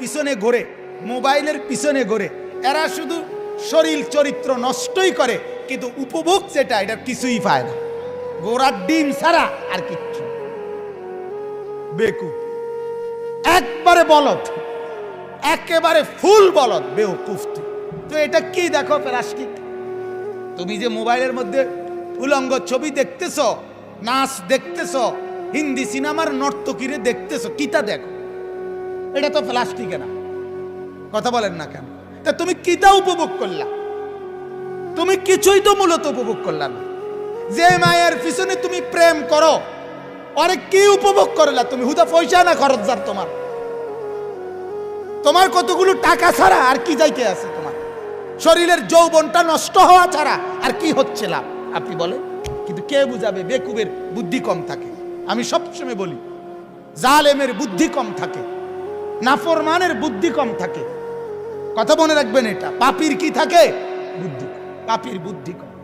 পিছনে ঘোরে, মোবাইলের পিছনে ঘোরে এরা শুধু শরীর চরিত্র নষ্টই করে, কিন্তু উপভোগ যেটা এটা কিছুই পায় না গোড়ার ডিম ছাড়া আর কিচ্ছু না। বেকুব, একবারে বলদ, একেবারে ফুল বলদ বেউকুফ। তো এটা কি দেখো প্লাস্টিক তুমি যে মোবাইলের মধ্যে উলঙ্গ ছবি দেখতেছ? নাচ দেখতেছ? হিন্দি সিনেমার নর্তকীরে দেখতেছ? কিতা দেখো? এটা তো প্লাস্টিকে না। কথা বলেন না কেন? তা তুমি কিতা উপভোগ করলা? তুমি কিছুই তো মূলত উপভোগ করলা না। যে মায়ের পিছনে তুমি প্রেম করো অনেক কি উপভোগ করলা তুমি? হুদা পয়সা না খরচ যার তোমার? তোমার কতগুলো টাকা ছাড়া আর কি যাইতে আছে তোমার? শরীরের যৌবনটা নষ্ট হওয়া ছাড়া আর কি হচ্ছে লাভ? আপনি বলেন। কিন্তু কে বুঝাবে? বেকুবের বুদ্ধি কম থাকে। আমি সবসময় বলি, জালেমের বুদ্ধি কম থাকে, নাফরমানের বুদ্ধি কম থাকে। কথা মনে রাখবেন এটা। পাপির কি থাকে? বুদ্ধি। পাপির বুদ্ধি কম।